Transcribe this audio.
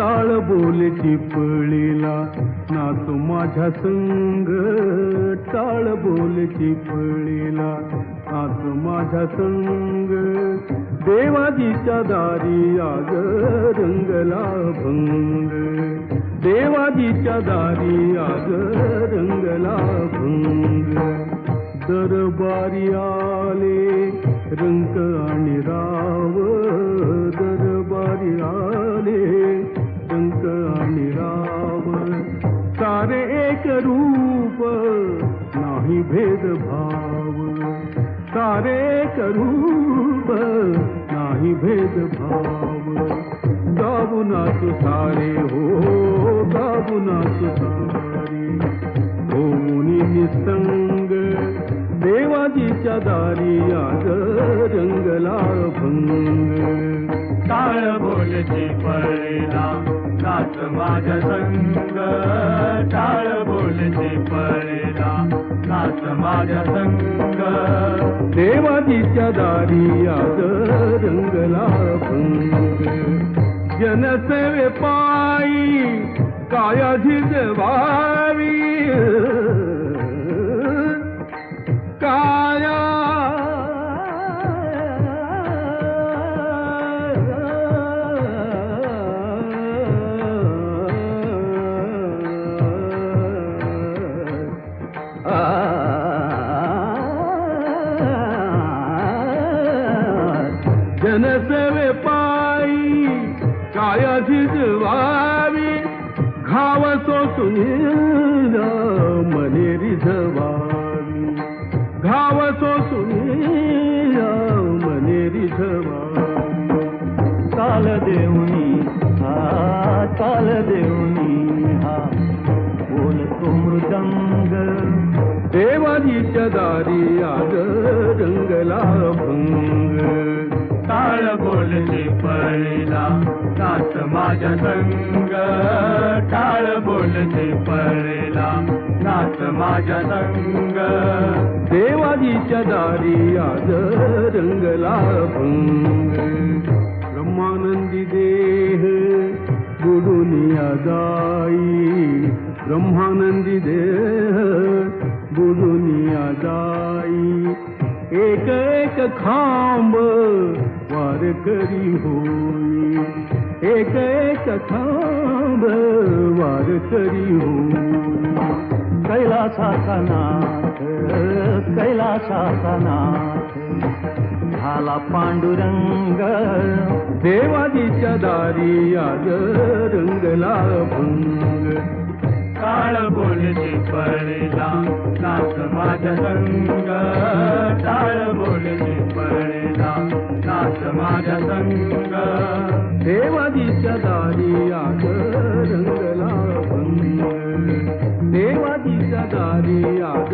टाळ बोल चिपळीला नाच माझ्या संग. टाळ बोल चिपळीला नाच माझ्या संग. देवाजीच्या दारी आग रंगला भंग. देवाजीच्या दारी आग रंगला भंग. दरबारी आले रंग आणि राव. दरबारी आले रूप नाही भेदभाव। सारे करूप नाही भेदभाव। गाबुना सारे हो गाबुना सारे। होऊनी निसंग देवाजीच्या दारी आज रंगला भंग। काळ बोलची पळेला नाच माझ्या संग टाळ बोलची पळेला नाच माझ्या संग. देवाजीच्या दारी आज रंगला भंग. जनसेवे पायी काया झिजवावी जनसेवे पायी काया झिजवावी घाव सोसून मने रिझवावी. घाव सोसून मने रिझवावी. चाल देऊनी हा चाल देऊनी हा. बोलतो मृदंग देवाजीच्या दारी आग रंगला भंग टाळ पळेला माझ्या संग. टाळ बोलते पळेला नात माझ्या संग. देवाजीच्या दारी आज रंगला भंग. ब्रह्मानंदी देह बुडून जाई. ब्रह्मानंदी देह बुडून जाई. एक एक खांब वार करी होई। एक एक खांब वार करी होई। कैलासाचा नाथ कैलासाचा नाथ झाला पांडुरंग। देवाजीच्या दारी आज रंगला भंग काळ बोलची पडला नाथ माझ्या रंग माझ्या संग देवाजीच्या दारी आज रंगला भंग देवाजीच्या दारी आज